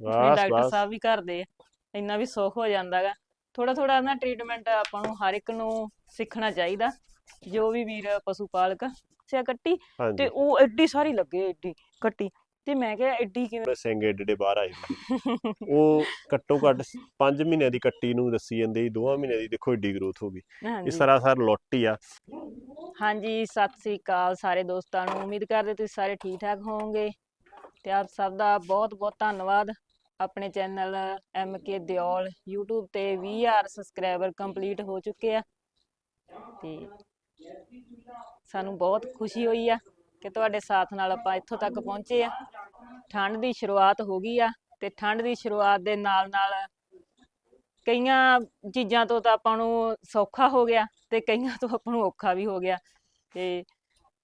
ਬਸ doctor ਬਸ। ਸਾਹਿਬ ਵੀ ਕਰਦੇ ਆ ਇੰਨਾ ਵੀ ਸੁੱਖ ਹੋ ਜਾਂਦਾਗਾ ਥੋੜਾ ਥੋੜਾ ਨਾ ਟ੍ਰੀਟਮੈਂਟ ਆਪਾਂ ਨੂੰ ਹਰ ਇੱਕ ਨੂੰ ਸਿੱਖਣਾ ਚਾਹੀਦਾ ਜੋ ਵੀ ਵੀਰ ਪਸ਼ੂ ਪਾਲਕ ਸਿਆ ਕੱਟੀ ਤੇ ਹਾਂਜੀ। ਉਹ ਐਡੀ ਸਾਰੀ ਲੱਗੇ ਐਡੀ ਕੱਟੀ ਤੇ ਮੈਂ ਕਿਹਾ ਐਡੀ ਕਿਵੇਂ? ਸਿੰਘ ਏਡੇ ਏਡੇ ਬਾਹਰ ਆਏ ਹੋਏ। ਉਹ ਘੱਟੋ ਘੱਟ 5 ਮਹੀਨਿਆਂ ਦੀ ਕੱਟੀ ਨੂੰ ਦੱਸੀ ਜਾਂਦੇ ਸੀ 2 ਮਹੀਨਿਆਂ ਦੀ ਦੇਖੋ ਏਡੀ ਗਰੋਥ ਹੋ ਗਈ। ਇਹ ਹਾਂਜੀ। ਸਾਰਾ ਸਾਰ ਲੁੱਟ ਆ। ਹਾਂਜੀ ਸਤਿ ਸ੍ਰੀ ਅਕਾਲ ਸਾਰੇ ਦੋਸਤਾਂ ਨੂੰ। ਉਮੀਦ ਕਰਦੇ ਤੁਸੀਂ ਸਾਰੇ ਠੀਕ ਠਾਕ ਹੋਵੋਗੇ। ਤੇ ਆਪ ਸਭ ਦਾ ਬਹੁਤ ਬਹੁਤ ਧੰਨਵਾਦ। ਆਪਣੇ channel M K Deol YouTube ਤੇ 20000 ਸਬਸਕ੍ਰਾਈਬਰ ਕੰਪਲੀਟ ਹੋ ਚੁੱਕੇ ਆ। ਤੇ ਸਾਨੂੰ ਬਹੁਤ ਖੁਸ਼ੀ ਹੋਈ ਆ ਕਿ ਤੁਹਾਡੇ ਸਾਥ ਨਾਲ ਆਪਾਂ ਇੱਥੋਂ ਤੱਕ ਪਹੁੰਚੇ ਆ। ਠੰਡ ਦੀ ਸ਼ੁਰੂਆਤ ਹੋ ਗਈ ਆ ਤੇ ਠੰਡ ਦੀ ਸ਼ੁਰੂਆਤ ਦੇ ਨਾਲ ਨਾਲ ਕਈਆਂ ਚੀਜ਼ਾਂ ਤੋਂ ਤਾਂ ਆਪਾਂ ਨੂੰ ਸੌਖਾ ਹੋ ਗਿਆ ਤੇ ਕਈਆਂ ਤੋਂ ਆਪਾਂ ਨੂੰ ਔਖਾ ਵੀ ਹੋ ਗਿਆ। ਤੇ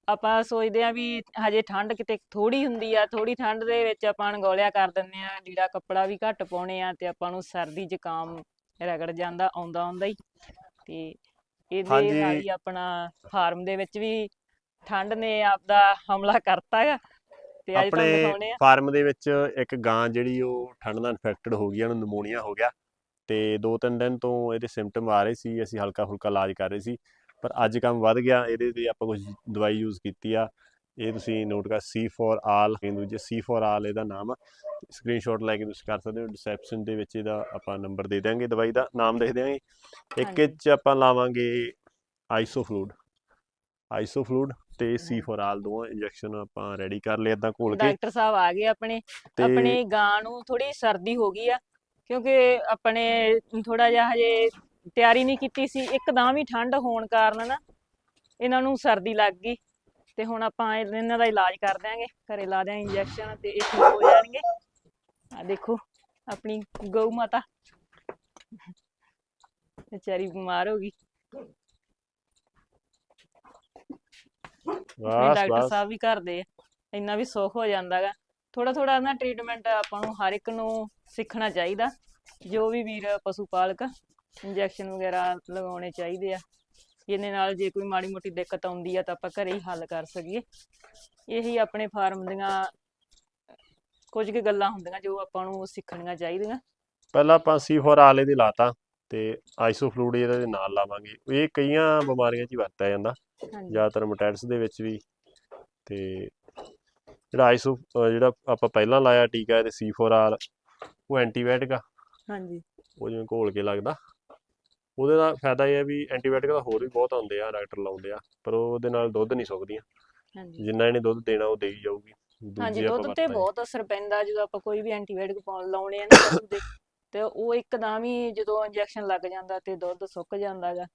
ਆਪਾਂ ਸੋਚਦੇ ਆ ਵੀ ਹਜੇ ਠੰਡ ਕਿਤੇ ਥੋੜੀ ਹੁੰਦੀ ਆ ਥੋੜੀ ਠੰਡ ਦੇ ਵਿੱਚ ਆਪਾਂ ਅਣਗੌਲਿਆ ਕਰ ਦਿੰਦੇ ਆ ਲੀੜਾ ਕੱਪੜਾ ਵੀ ਘੱਟ ਪਾਉਣੇ ਆ ਤੇ ਆਪਾਂ ਨੂੰ ਸਰਦੀ ਜ਼ੁਕਾਮ ਰਗੜ ਜਾਂਦਾ ਆਉਂਦਾ ਆਉਂਦਾ ਹੀ ਤੇ ਇਹਦੇ। ਨਾਲ ਹੀ ਆਪਣਾ ਫਾਰਮ ਦੇ ਵਿੱਚ ਵੀ ਠੰਡ ਨੇ ਆਪਦਾ ਹਮਲਾ ਕਰਤਾ ਹੈਗਾ ਤੇ ਅੱਜ ਤੁਹਾਨੂੰ ਦਿਖਾਉਣੇ ਆ ਫਾਰਮ ਦੇ ਵਿੱਚ ਇੱਕ ਗਾਂ ਜਿਹੜੀ ਉਹ ਠੰਡ ਨਾਲ ਇਨਫੈਕਟਡ ਹੋ ਗਈ ਉਹਨੂੰ ਨਮੂਨੀਆ ਹੋ ਗਿਆ ਤੇ ਦੋ ਤਿੰਨ ਦਿਨ ਤੋਂ ਇਹਦੇ ਸਿੰਪਟਮ ਆ ਰਹੇ ਸੀ ਅਸੀਂ ਹਲਕਾ ਫੁਲਕਾ ਇਲਾਜ ਕਰ ਰਹੇ ਸੀ ਪਰ ਅੱਜ ਕੰਮ ਵੱਧ ਗਿਆ ਇਹਦੇ ਲਈ ਆਪਾਂ ਕੁਝ ਦਵਾਈ ਯੂਜ਼ ਕੀਤੀ ਆ। ਇਹ ਤੁਸੀਂ ਨੋਟ ਕਰ C4 ਆਲ ਹਿੰਦੂ ਜੇ C4 ਆਲ ਇਹਦਾ ਨਾਮ ਆ। ਸਕਰੀਨਸ਼ਾਟ ਲੈ ਕੇ ਤੁਸੀਂ ਕਰ ਸਕਦੇ ਹੋ ਡਿਸਕ੍ਰਿਪਸ਼ਨ ਦੇ ਵਿੱਚ ਇਹਦਾ ਆਪਾਂ ਨੰਬਰ ਦੇ ਦਾਂਗੇ ਦਵਾਈ ਦਾ ਨਾਮ ਲਿਖ ਦਿਆਂਗੇ। ਇੱਕ ਵਿੱਚ ਆਪਾਂ ਲਾਵਾਂਗੇ ਆਈਸੋਫਲੂਡ ਆਈਸੋਫਲੂਡ ਤੇ C4 ਆਲ ਦੋ ਇੰਜੈਕਸ਼ਨ ਆਪਾਂ ਰੈਡੀ ਕਰ ਲਏ ਇਦਾਂ ਘੋਲ ਕੇ। ਡਾਕਟਰ ਸਾਹਿਬ ਆ ਗਏ ਆਪਣੇ। ਆਪਣੇ ਗਾਂ ਨੂੰ ਥੋੜੀ ਸਰਦੀ ਹੋ ਗਈ ਆ ਕਿਉਂਕਿ ਆਪਣੇ ਥੋੜਾ ਜਿਹਾ ਹਜੇ ਤਿਆਰੀ ਨਹੀਂ ਕੀਤੀ ਸੀ ਇੱਕਦਮ ਹੀ ਠੰਡ ਹੋਣ ਕਾਰਨ ਨਾ ਇਹਨਾਂ ਨੂੰ ਸਰਦੀ ਲੱਗ ਗਈ ਤੇ ਹੁਣ ਆਪਾਂ ਇਹ- ਇਹਨਾਂ ਦਾ ਇਲਾਜ ਕਰ ਦਿਆਂਗੇ ਘਰੇ ਲਾ ਦਿਆਂਗੇ ਇੰਜੈਕਸ਼ਨ ਤੇ ਇਹ ਠੀਕ ਹੋ ਜਾਣਗੇ। ਆ ਦੇਖੋ ਆਪਣੀ ਗਊ ਮਾਤਾ। ਵਿਚਾਰੀ ਬਿਮਾਰ ਹੋ ਗਈ। ਬਸ ਡਾਕਟਰ ਸਾਹਿਬ ਵੀ ਕਰਦੇ ਆ ਇੰਨਾ ਵੀ ਸੁੱਖ ਹੋ ਜਾਂਦਾਗਾ। ਥੋੜਾ ਥੋੜਾ ਨਾ ਟ੍ਰੀਟਮੈਂਟ ਆਪਾਂ ਨੂੰ ਹਰ ਇੱਕ ਨੂੰ ਸਿੱਖਣਾ ਚਾਹੀਦਾ ਜੋ ਵੀ ਵੀਰ ਪਸ਼ੂ ਪਾਲਕ ਇੰਜੈਕਸ਼ਨ ਵਗੈਰਾ ਲਗਾਉਣੇ ਚਾਹੀਦੇ ਆ। ਇਹਦੇ ਨਾਲ ਜੇ ਕੋਈ ਮਾੜੀ ਮੋਟੀ ਦਿੱਕਤ ਆਉਂਦੀ ਆ ਤਾਂ ਆਪਾਂ ਘਰੇ ਹੀ ਹੱਲ ਕਰ ਸਕੀਏ। ਇਹੀ ਆਪਣੇ ਫਾਰਮ ਦੀਆਂ ਕੁਝ ਕੁ ਗੱਲਾਂ ਹੁੰਦੀਆਂ ਜੋ ਆਪਾਂ ਨੂੰ ਸਿੱਖਣੀਆਂ ਚਾਹੀਦੀਆਂ। ਪਹਿਲਾਂ ਆਪਾਂ ਸੀ ਫॉर ਆਲ ਇਹਦੇ ਲਾਤਾ ਤੇ ਆਈਸੋਫਲੂਡ ਇਹਦੇ ਨਾਲ ਲਾਵਾਂਗੇ। ਇਹ ਕਈਆਂ ਬਿਮਾਰੀਆਂ 'ਚ ਹੀ ਵਰਤਿਆ ਜਾਂਦਾ। ਜ਼ਿਆਦਾਤਰ ਮੋਟੈਟਸ ਦੇ ਵਿੱਚ ਵੀ ਤੇ ਜਿਹੜਾ ਆਈਸੋ ਜਿਹੜਾ ਆਪਾਂ ਪਹਿਲਾਂ ਲਾਇਆ ਟੀਕਾ ਇਹਦੇ ਸੀ ਫॉर ਆਲ ਉਹ ਐਂਟੀਬਾਇਓਟਿਕ ਆ। ਹਾਂਜੀ। ਉਹ ਜਿਵੇਂ ਘੋਲ ਕੇ ਲੱਗਦਾ। ਉਹਦੇ ਦਾ ਫਾਇਦਾ ਇਹ ਹੈ ਵੀ ਐਂਟੀਬਾਇਓਟਿਕ ਦਾ ਹੋਰ ਵੀ ਬਹੁਤ ਆਉਂਦੇ ਆ ਡਾਕਟਰ ਲਾਉਂਦੇ ਆ ਪਰ ਉਹਦੇ ਨਾਲ ਦੁੱਧ ਨਹੀਂ ਸੁੱਕਦੀਆਂ। ਹਾਂਜੀ। ਜਿੰਨਾ ਇਹਨੇ ਦੁੱਧ ਦੇਣਾ ਉਹ ਦੇਈ ਜਾਊਗੀ। ਹਾਂਜੀ ਦੁੱਧ ਤੇ। ਬਹੁਤ ਅਸਰ ਪੈਂਦਾ ਜਦੋਂ ਆਪਾਂ ਕੋਈ ਵੀ ਐਂਟੀਬਾਇਓਟਿਕ ਪਾਉਣ ਲਾਉਣੇ ਆ ਨਾ ਪਸ਼ੂ ਦੇ ਤੇ ਉਹ ਇੱਕਦਮ ਹੀ ਜਦੋਂ ਇੰਜੈਕਸ਼ਨ ਲੱਗ ਜਾਂਦਾ ਤੇ ਦੁੱਧ ਸੁੱਕ ਜਾਂਦਾਗਾ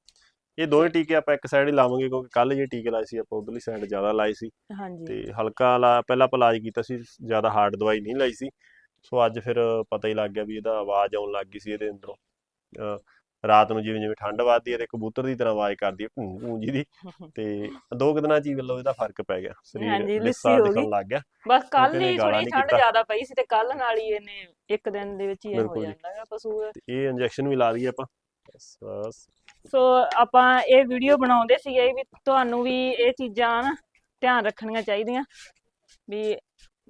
ਇਹ ਦੋਵੇਂ ਟੀਕੇ ਆਪਾਂ ਇੱਕ ਸਾਈਡ ਹੀ ਲਾਵਾਂਗੇ ਕਿਉਂਕਿ ਕੱਲ ਜੇ ਟੀਕੇ ਲਾਏ ਸੀ ਆਪਾਂ ਉਧਰਲੀ ਸਾਈਡ ਜ਼ਿਆਦਾ ਲਾਏ ਸੀ। ਹਾਂਜੀ। ਤੇ ਹਲਕਾ ਲਾ ਪਹਿਲਾਂ ਆਪਾਂ ਇਲਾਜ ਕੀਤਾ ਸੀ ਜ਼ਿਆਦਾ ਹਾਰਡ ਦਵਾਈ ਨਹੀਂ ਲਾਈ ਸੀ। ਸੋ ਅੱਜ ਫਿਰ ਪਤਾ ਹੀ ਲੱਗ ਗਿਆ ਵੀ ਇਹਦਾ ਆਵਾਜ਼ ਆਉਣ ਲੱਗ ਗਈ ਸੀ ਇਹਦੇ ਅੰਦਰੋਂ। ਰਾਤ ਨੂੰ ਜਿਵੇਂ ਜਿਵੇਂ ਠੰਡ ਵੱਧਦੀ ਹੈ ਤੇ ਕਬੂਤਰ ਦੀ ਤਰ੍ਹਾਂ ਆਵਾਜ਼ ਕਰਦੀ ਹੈ ਭੂੰ ਭੂੰ ਜੀ ਦੀ ਤੇ ਦੋ ਕੁ ਦਿਨਾਂ ਚ ਹੀ ਵੱਲੋਂ ਇਹਦਾ ਫ਼ਰਕ ਪੈ ਗਿਆ ਸਰੀਰ ਲਿੱਸੀ ਹੋ ਦਿਖਣ। ਲੱਗ ਗਿਆ ਬਸ ਕੱਲ ਹੀ ਥੋੜੀ ਠੰਡ। ਜ਼ਿਆਦਾ ਪਈ ਸੀ ਤੇ ਕੱਲ ਨਾਲ ਹੀ ਇਹਨੇ ਇੱਕ ਦਿਨ ਦੇ ਵਿੱਚ ਹੀ ਇਹ ਹੋ ਬਿਲਕੁਲ ਜੀ। ਜਾਂਦਾਗਾ ਪਸ਼ੂ ਇਹ ਇੰਜੈਕਸ਼ਨ ਵੀ ਲਾ ਦਈਏ ਆਪਾਂ ਸੋ ਆਪਾਂ ਇਹ ਵੀਡੀਓ ਬਣਾਉਂਦੇ ਸੀਗੇ ਵੀ ਤੁਹਾਨੂੰ ਵੀ ਇਹ ਚੀਜ਼ਾਂ ਨਾ ਧਿਆਨ ਰੱਖਣੀਆਂ ਚਾਹੀਦੀਆਂ ਵੀ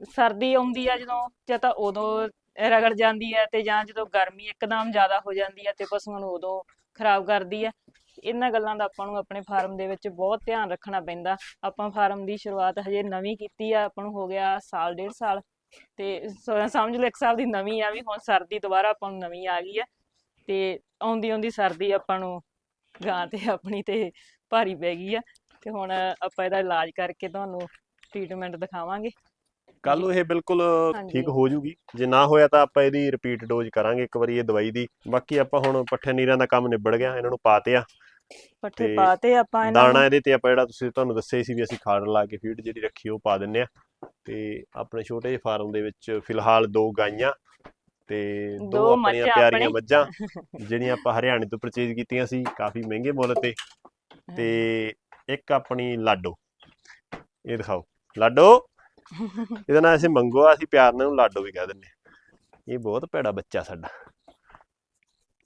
ਸਰਦੀ ਆਉਂਦੀ ਆ ਜਦੋਂ ਜਾਂ ਤਾਂ ਉਦੋਂ ਰਗੜ ਜਾਂਦੀ ਹੈ ਤੇ ਜਾਂ ਜਦੋਂ ਗਰਮੀ ਇੱਕਦਮ ਜ਼ਿਆਦਾ ਹੋ ਜਾਂਦੀ ਹੈ ਤੇ ਪਸ਼ੂਆਂ ਨੂੰ ਉਦੋਂ ਖਰਾਬ ਕਰਦੀ ਹੈ। ਇਹਨਾਂ ਗੱਲਾਂ ਦਾ ਆਪਾਂ ਨੂੰ ਆਪਣੇ ਫਾਰਮ ਦੇ ਵਿੱਚ ਬਹੁਤ ਧਿਆਨ ਰੱਖਣਾ ਪੈਂਦਾ। ਆਪਾਂ ਫਾਰਮ ਦੀ ਸ਼ੁਰੂਆਤ ਹਜੇ ਨਵੀਂ ਕੀਤੀ ਆ, ਆਪਾਂ ਨੂੰ ਹੋ ਗਿਆ ਸਾਲ, ਡੇਢ ਸਾਲ। ਤੇ ਸਮਝ ਲਓ ਇੱਕ ਸਾਲ ਦੀ ਨਵੀਂ ਆ ਵੀ ਹੁਣ ਸਰਦੀ ਦੁਬਾਰਾ ਆਪਾਂ ਨੂੰ ਨਵੀਂ ਆ ਗਈ ਆ ਤੇ ਆਉਂਦੀ ਆਉਂਦੀ ਸਰਦੀ ਆਪਾਂ ਨੂੰ ਗਾਂ ਤੇ ਆਪਣੀ ਤੇ ਭਾਰੀ ਪੈ ਗਈ ਆ। ਤੇ ਹੁਣ ਆਪਾਂ ਇਹਦਾ ਇਲਾਜ ਕਰਕੇ ਤੁਹਾਨੂੰ ਟ੍ਰੀਟਮੈਂਟ ਦਿਖਾਵਾਂਗੇ। ਕੱਲ ਨੂੰ ਇਹ ਬਿਲਕੁਲ। ਠੀਕ ਹੋ ਜੂਗੀ। ਜੇ ਨਾ ਹੋਇਆ ਤਾਂ ਆਪਾਂ ਇਹਦੀ ਰਿਪੀਟ ਡੋਜ਼ ਕਰਾਂਗੇ ਇੱਕ ਵਾਰੀ ਇਹ ਦਵਾਈ ਦੀ। ਬਾਕੀ ਆਪਾਂ ਹੁਣ ਪੱਠੇ ਨੀਰਾਂ ਦਾ ਕੰਮ ਨਿਬੜ ਗਿਆ ਇਹਨਾਂ ਨੂੰ ਪਾਤੇ ਆ। ਪੱਠੇ ਪਾਤੇ ਆਪਾਂ ਇਹਨਾਂ ਦਾਣਾ ਇਹਦੇ ਤੇ ਆਪਾਂ ਜਿਹੜਾ ਤੁਸੀਂ ਤੁਹਾਨੂੰ ਦੱਸਿਆ ਸੀ ਵੀ ਅਸੀਂ ਖਾੜ ਲਾ ਕੇ ਫੀਡ ਜਿਹੜੀ ਰੱਖੀ ਉਹ ਪਾ ਦਿੰਨੇ ਆ। ਤੇ ਆਪਣੇ ਛੋਟੇ ਜਿਹੇ ਫਾਰਮ ਦੇ ਵਿੱਚ ਫਿਲਹਾਲ ਦੋ ਗਾਈਆਂ ਤੇ ਦੋ ਆਪਣੀਆਂ ਪਿਆਰੀਆਂ। ਮੱਝਾਂ ਜਿਹੜੀਆਂ ਆਪਾਂ ਹਰਿਆਣੇ ਤੋਂ ਪਰਚੇਜ਼ ਕੀਤੀਆਂ ਸੀ ਕਾਫੀ ਮਹਿੰਗੇ ਮੁੱਲ ਤੇ। ਤੇ ਇੱਕ ਆਪਣੀ ਲਾਡੋ। ਇਹ ਦਿਖਾਓ। ਲਾਡੋ! ਇਹਦਾ ਨਾਂ ਅਸੀਂ ਮੰਗੋ ਅਸੀਂ ਪਿਆਰ ਨਾਲ ਉਹਨੂੰ ਲਾਡੋ ਵੀ ਕਹਿ ਦਿੰਨੇ ਆ ਇਹ ਬਹੁਤ ਭੈੜਾ ਬੱਚਾ ਸਾਡਾ।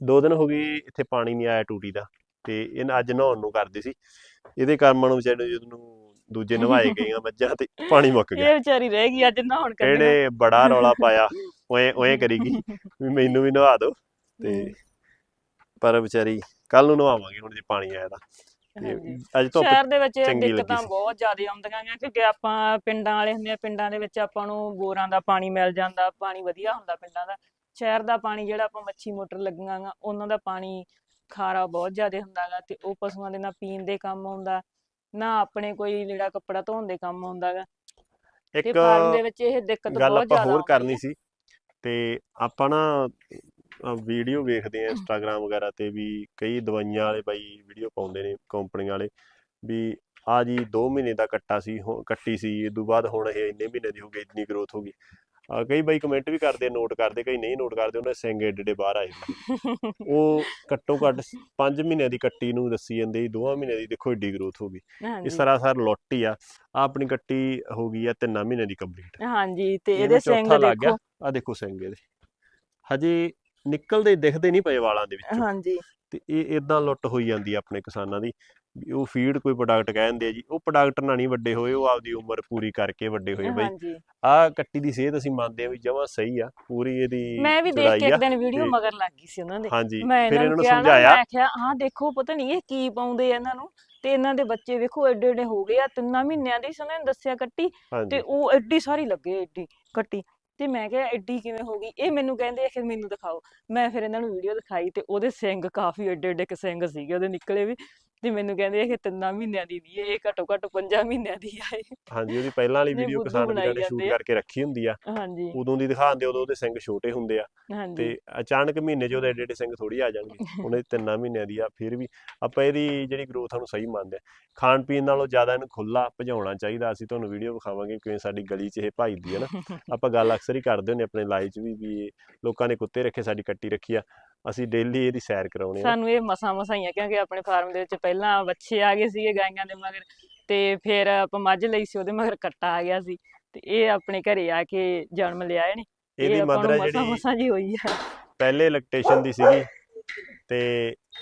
ਦੋ ਦਿਨ ਹੋ ਗਏ ਇੱਥੇ ਪਾਣੀ ਨਹੀਂ ਆਇਆ ਟੂਟੀ ਦਾ ਤੇ ਇਹਨ ਅੱਜ ਨਹਾਉਣ ਨੂੰ ਕਰਦੀ ਸੀ। ਇਹਦੇ ਕਰਮਾਂ ਨੂੰ ਵਿਚਾਰੇ ਨੂੰ ਜਦੋਂ ਦੂਜੇ ਨਵਾਏ ਗਈਆਂ ਮੱਝਾਂ ਤੇ ਪਾਣੀ ਮੁੱਕ ਗਿਆ। ਇਹ ਵਿਚਾਰੀ ਰਹਿ ਗਈ ਅੱਜ ਨਹਾਉਣ ਕੱਢਣਾ ਇਹਨੇ ਬੜਾ ਰੌਲਾ ਪਾਇਆ ਓਏ ਓਏ ਕਰੀਗੀ ਵੀ ਮੈਨੂੰ ਵੀ ਨਵਾ ਦਿਓ ਤੇ ਪਰ ਵਿਚਾਰੀ ਕੱਲ ਨੂੰ ਨਵਾਵਾਂਗੇ ਹੁਣ ਜੇ ਪਾਣੀ ਆਇਆ ਤਾਂ। ਤੇ। ਅੱਜ ਧੁੱਪ ਸ਼ਹਿਰ ਦੇ ਵਿੱਚ ਦਿੱਕਤਾਂ। ਬਹੁਤ ਜ਼ਿਆਦਾ ਆਉਂਦੀਆਂ ਗੀਆਂ ਕਿਉਂਕਿ ਆਪਾਂ ਪਿੰਡਾਂ ਵਾਲੇ ਹੁੰਦੇ ਆ ਪਿੰਡਾਂ ਦੇ ਵਿੱਚ ਆਪਾਂ ਨੂੰ ਬੋਰਾਂ ਦਾ ਪਾਣੀ ਮਿਲ ਜਾਂਦਾ ਪਾਣੀ ਵਧੀਆ ਹੁੰਦਾ ਪਿੰਡਾਂ ਦਾ ਸ਼ਹਿਰ ਦਾ ਪਾਣੀ ਜਿਹੜਾ ਆਪਾਂ ਮੱਛੀ ਮੋਟਰ ਲੱਗੀਆਂ ਗਾ ਉਹਨਾਂ ਦਾ ਪਾਣੀ ਖਾਰਾ ਬਹੁਤ ਜ਼ਿਆਦਾ ਹੁੰਦਾ ਗਾ ਤੇ ਉਹ ਪਸ਼ੂਆਂ ਦੇ ਨਾ ਪੀਣ ਦੇ ਕੰਮ ਆਉਂਦਾ ਨਾ ਆਪਣੇ ਕੋਈ ਲੀੜਾ ਕੱਪੜਾ ਧੋਣ ਦੇ ਕੰਮ ਆਉਂਦਾ ਗਾ ਤੇ ਇੱਕ ਫਾਰਮ ਦੇ ਵਿੱਚ ਇਹ ਦਿੱਕਤ ਗੱਲ ਆਪਾਂ ਹੋਰ ਕਰਨੀ। ਸੀ ਤੇ ਆਪਾਂ ਨਾ ਵੀਡੀਓ ਵੇਖਦੇ ਆ ਇੰਸਟਾਗ੍ਰam ਵਗੈਰਾ ਤੇ ਵੀ ਕਈ ਦਵਾਈਆਂ ਵਾਲੇ ਬਾਈ ਵੀਡੀਓ ਪਾਉਂਦੇ ਨੇ ਕੰਪਨੀਆਂ ਵਾਲੇ ਵੀ ਆ ਜੀ 2 ਮਹੀਨੇ ਦਾ ਕੱਟਾ ਸੀ ਹੁਣ ਕੱਟੀ ਸੀ ਇਹ ਤੋਂ ਬਾਅਦ ਹੁਣ ਇਹ ਇੰਨੇ ਮਹੀਨੇ ਦੀ ਹੋ ਗਈ ਇੰਨੀ ਗਰੋਥ ਹੋ ਗਈ। ਆ ਕਈ ਬਾਈ ਕਮੈਂਟ ਵੀ ਕਰਦੇ ਨੋਟ ਕਰਦੇ ਕਈ ਨਹੀਂ ਨੋਟ ਕਰਦੇ ਉਹਨਾਂ ਸਿੰਗ ਏਡੇ ਏਡੇ ਬਾਹਰ ਆਏ। ਉਹ ਘੱਟੋ ਘੱਟ 5 ਮਹੀਨਿਆਂ ਦੀ ਕੱਟੀ ਨੂੰ ਦੱਸੀ ਜਾਂਦੇ ਜੀ 2 ਮਹੀਨਿਆਂ ਦੀ ਦੇਖੋ ਏਡੀ ਗਰੋਥ ਹੋ ਗਈ। ਇਹ ਹਾਂਜੀ ਸਰਾਸਰ ਲੁੱਟ ਆ ਆਹ ਆਪਣੀ ਕੱਟੀ ਹੋ ਗਈ ਆ 3 ਮਹੀਨਿਆਂ ਦੀ ਕੰਪਲੀਟ ਹਾਂਜੀ ਤੇ ਇਹਦੇ ਸਿੰਘ ਦੇਖੋ। ਆ ਦੇਖੋ ਸਿੰਘ ਇਹਦੇ। ਹਜੇ ਨਿਕਲਦੇ ਦਿਖਦੇ ਨਹੀਂ ਪਏ ਵਾਲਾਂ ਦੇ ਵਿੱਚੋਂ। ਹਾਂਜੀ। ਤੇ ਇਹ ਇਦਾਂ ਲੁੱਟ ਹੋਈ ਜਾਂਦੀ ਆ ਆਪਣੇ ਕਿਸਾਨਾਂ ਦੀ। ਉਹ ਫੀਡ ਕੋਈ ਪ੍ਰੋਡਕਟ ਕਹਿੰਦੇ ਆ ਜੀ ਉਹ ਪ੍ਰੋਡਕਟ ਨਾਲ ਨਹੀਂ ਵੱਡੇ ਹੋਏ ਉਹ ਆਪਦੀ ਉਮਰ ਪੂਰੀ ਕਰਕੇ ਵੱਡੇ ਹੋਏ ਬਈ। ਆਹ ਕੱਟੀ ਦੀ ਸਿਹਤ ਅਸੀਂ ਮੰਨਦੇ ਆ ਵੀ ਜਮਾਂ ਸਹੀ ਆ ਪੂਰੀ ਇਹਦੀ ਮੈਂ ਵੀ ਦੇਖ ਕੇ ਆ ਇੱਕ ਦਿਨ ਵੀਡੀਓ ਮਗਰ ਲੱਗ ਗਈ ਸੀ ਉਹਨਾਂ ਦੇ। ਹਾਂਜੀ ਮੈਂ ਫਿਰ ਇਹਨਾਂ ਨੂੰ ਸਮਝਾਇਆ। ਮੈਂ ਕਿਹਾ ਹਾਂ ਦੇਖੋ ਪਤਾ ਨਹੀਂ ਇਹ ਕੀ ਪਾਉਂਦੇ ਆ ਇਹਨਾਂ ਨੂੰ। ਤੇ ਇਹਨਾਂ ਦੇ ਬੱਚੇ ਵੇਖੋ ਐਡੇ ਐਡੇ ਹੋ ਗਏ ਆ ਤਿੰਨਾਂ ਮਹੀਨਿਆਂ ਦੀ ਸੀ ਉਹਨਾਂ ਨੇ ਦੱਸਿਆ ਕੱਟੀ। ਤੇ ਉਹ ਐਡੀ ਸਾਰੀ ਲੱਗੇ ਐਡੀ ਕੱਟੀ। ਤੇ ਮੈਂ ਕਿਹਾ, ਐਡੀ ਕਿਵੇਂ ਹੋ ਗਈ? ਇਹ ਮੈਨੂੰ ਕਹਿੰਦੇ ਆ ਕਿ ਮੈਨੂੰ ਦਿਖਾਓ। ਮੈਂ ਫਿਰ ਇਹਨਾਂ ਨੂੰ ਵੀਡੀਓ ਦਿਖਾਈ ਤੇ ਉਹਦੇ ਸਿੰਘ ਕਾਫੀ ਐਡੇ ਐਡੇ ਕਿ ਸਿੰਘ ਸੀਗੇ, ਉਹਦੇ ਨਿਕਲੇ ਵੀ। ਤੇ ਮੈਨੂੰ ਕਹਿੰਦੇ ਕਿ ਤਿੰਨਾਂ ਮਹੀਨਿਆਂ ਦੀ ਨਹੀਂ ਇਹ ਘੱਟੋ ਘੱਟ ਪੰਜਾਂ ਮਹੀਨਿਆਂ ਦੀ ਆ ਇਹ। ਹਾਂਜੀ ਉਹਦੀ ਪਹਿਲਾਂ ਵਾਲੀ ਇਹ ਵੀਡੀਓ ਕਿਸਾਨ ਵੀਰਾਂ ਨੇ ਸ਼ੂਟ। ਕਰਕੇ ਰੱਖੀ ਹੁੰਦੀ ਆ। ਹਾਂਜੀ। ਉਦੋਂ ਦੀ ਦਿਖਾਉਂਦੇ ਉਦੋਂ ਉਹਦੇ ਸਿੰਘ ਛੋਟੇ ਹੁੰਦੇ ਆ। ਤੇ ਅਚਾਨਕ ਮਹੀਨੇ 'ਚ ਉਹਦੇ ਏਡੇ ਏਡੇ ਸਿੰਘ ਥੋੜੀ ਆ ਜਾਣਗੇ। ਉਹਨੇ ਤਿੰਨਾਂ ਮਹੀਨਿਆਂ ਦੀ ਆ ਫਿਰ ਵੀ ਆਪਾਂ ਇਹਦੀ ਜਿਹੜੀ ਗਰੋਥ ਨੂੰ ਸਹੀ ਮੰਨਦੇ ਆ। ਖਾਣ ਪੀਣ ਨਾਲੋਂ ਜ਼ਿਆਦਾ ਇਹਨੂੰ ਖੁੱਲਾ ਭਜਾਉਣਾ ਚਾਹੀਦਾ। ਅਸੀਂ ਤੁਹਾਨੂੰ ਵੀਡੀਓ ਵਿਖਾਵਾਂਗੇ ਕਿਵੇਂ ਸਾਡੀ ਗਲੀ 'ਚ ਇਹ ਭਜਦੀ ਹੈ ਨਾ। ਆਪਾਂ ਗੱਲ ਅਕਸਰ ਹੀ ਕਰਦੇ ਹੁੰਦੇ ਆਪਣੇ ਲਾਈਵ 'ਚ ਵੀ ਵੀ ਇਹ ਲੋਕਾਂ ਨੇ ਕੁੱਤੇ ਰੱਖੇ ਸਾਡੀ ਕੱਟੀ ਰੱਖੀ ਆ। ਅਸੀਂ ਡੇਲੀ ਇਹਦੀ ਸੈਰ ਕਰਾਉਣੇ ਆ। ਸਾਨੂੰ ਇਹ ਮਸਾਂ ਮਸਾਂ ਹੀ ਆ ਕਿਉਂਕਿ ਆਪਣੇ ਫਾਰਮ ਦੇ ਵਿੱਚ ਪਹਿਲਾਂ ਵੱਛੇ ਆ ਗਏ ਸੀਗੇ ਗਾਈਆਂ ਦੇ ਮਗਰ ਤੇ ਫਿਰ ਆਪਾਂ ਮੱਝ ਲਈ ਸੀ ਉਹਦੇ ਮਗਰ ਕੱਟਾ ਆ ਗਿਆ ਸੀ ਤੇ ਇਹ ਆਪਣੇ ਘਰੇ ਆ ਕੇ ਜਨਮ ਲਿਆ ਇਹਨੇ। ਇਹ ਇਹਦੀ ਨੂੰ ਆ ਮਸਾਂ ਜਿਹੜੀ ਮਸਾਂ ਜੀ ਹੋਈ ਆ। ਪਹਿਲੇ ਇਲੈਕਟ੍ਰੇਸ਼ਨ ਦੀ ਸੀਗੀ ਤੇ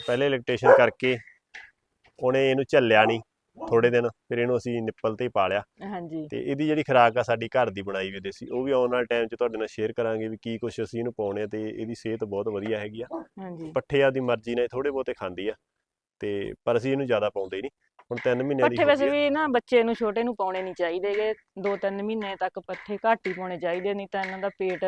ਪਹਿਲੇ ਇਲੈਕਟ੍ਰੇਸ਼ਨ ਕਰਕੇ ਉਹਨੇ ਇਹਨੂੰ ਝੱਲਿਆ ਨਹੀਂ ਥੋੜੇ ਦਿਨ ਫਿਰ ਇਹਨੂੰ ਅਸੀਂ ਨਿੱਪਲ ਤੇ ਹੀ ਪਾਲਿਆ ਹਾਂਜੀ। ਤੇ ਇਹਦੀ ਜਿਹੜੀ ਖੁਰਾਕ ਆ ਸਾਡੀ ਘਰ ਦੀ ਬਣਾਈ ਹੋਈ ਦੇਸੀ ਉਹ ਵੀ ਆਉਣ ਵਾਲੇ ਟਾਈਮ 'ਚ ਤੁਹਾਡੇ ਨਾਲ ਸ਼ੇਅਰ ਕਰਾਂਗੇ ਵੀ ਕੀ ਕੁਛ ਅਸੀਂ ਇਹਨੂੰ ਪਾਉਣੇ ਆ ਤੇ ਇਹਦੀ ਸਿਹਤ ਬਹੁਤ ਵਧੀਆ ਹੈਗੀ ਆ। ਹਾਂਜੀ। ਪੱਠੇ ਆਪਦੀ ਮਰਜ਼ੀ ਨਾਲ ਥੋੜੇ ਬਹੁਤੇ ਖਾਂਦੀ ਆ ਤੇ ਪਰ ਅਸੀਂ ਇਹਨੂੰ ਜ਼ਿਆਦਾ ਪਾਉਂਦੇ ਨਹੀਂ। ਹੁਣ 3 ਮਹੀਨਿਆਂ ਦੀ ਪੱਠੇ ਵੈਸੇ ਆ। ਵੀ ਨਾ ਬੱਚੇ ਨੂੰ ਛੋਟੇ ਨੂੰ ਪਾਉਣੇ ਨਹੀਂ ਚਾਹੀਦੇਗੇ 2-3 ਮਹੀਨੇ ਤੱਕ ਪੱਠੇ ਘੱਟ ਹੀ ਪਾਉਣੇ ਚਾਹੀਦੇ ਨਹੀਂ ਤਾਂ ਇਹਨਾਂ ਦਾ ਪੇਟ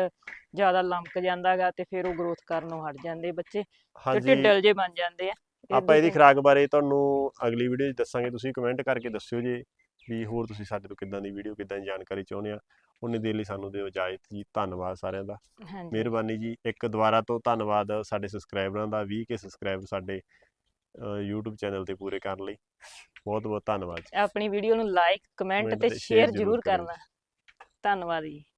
ਜ਼ਿਆਦਾ ਲੰਮਕ ਜਾਂਦਾਗਾ ਤੇ ਫਿਰ ਉਹ ਗਰੋਥ ਕਰਨੋਂ ਹਟ ਜਾਂਦੇ ਬੱਚੇ ਤੇ ਢਿੱਡਲ ਜੇ ਬਣ ਜਾਂਦੇ ਆ। ਆਪਾਂ ਇਹਦੀ ਖੁਰਾਕ ਬਾਰੇ ਤੁਹਾਨੂੰ ਅਗਲੀ ਵੀਡੀਓ 'ਚ ਦੱਸਾਂਗੇ ਤੁਸੀਂ ਕਮੈਂਟ ਕਰਕੇ ਦੱਸਿਓ ਜੇ ਵੀ ਹੋਰ ਤੁਸੀਂ ਸਾਡੇ ਤੋਂ ਕਿੱਦਾਂ ਦੀ ਵੀਡੀਓ ਕਿੱਦਾਂ ਦੀ ਜਾਣਕਾਰੀ ਚਾਹੁੰਦੇ ਆ। ਉਹਨੇ ਦੇ ਲਈ ਸਾਨੂੰ ਦਿਓ ਇਜਾਜ਼ਤ ਜੀ ਧੰਨਵਾਦ ਸਾਰਿਆਂ ਦਾ। ਮਿਹਰਬਾਨੀ ਜੀ ਇੱਕ ਦੁਬਾਰਾ ਤੋਂ ਧੰਨਵਾਦ ਸਾਡੇ ਸਬਸਕ੍ਰਾਈਬਰਾਂ ਦਾ 20 ਕੇ ਸਬਸਕ੍ਰਾਈਬਰ ਸਾਡੇ YouTube ਚੈਨਲ ਤੇ ਪੂਰੇ ਕਰਨ ਲਈ। ਬਹੁਤ ਬਹੁਤ ਧੰਨਵਾਦ ਜੀ। ਆਪਣੀ ਵੀਡੀਓ ਨੂੰ ਲਾਈਕ ਕਮੈਂਟ ਤੇ ਸ਼ੇਅਰ ਜ਼ਰੂਰ। ਕਰਨਾ। ਧੰਨਵਾਦ ਜੀ।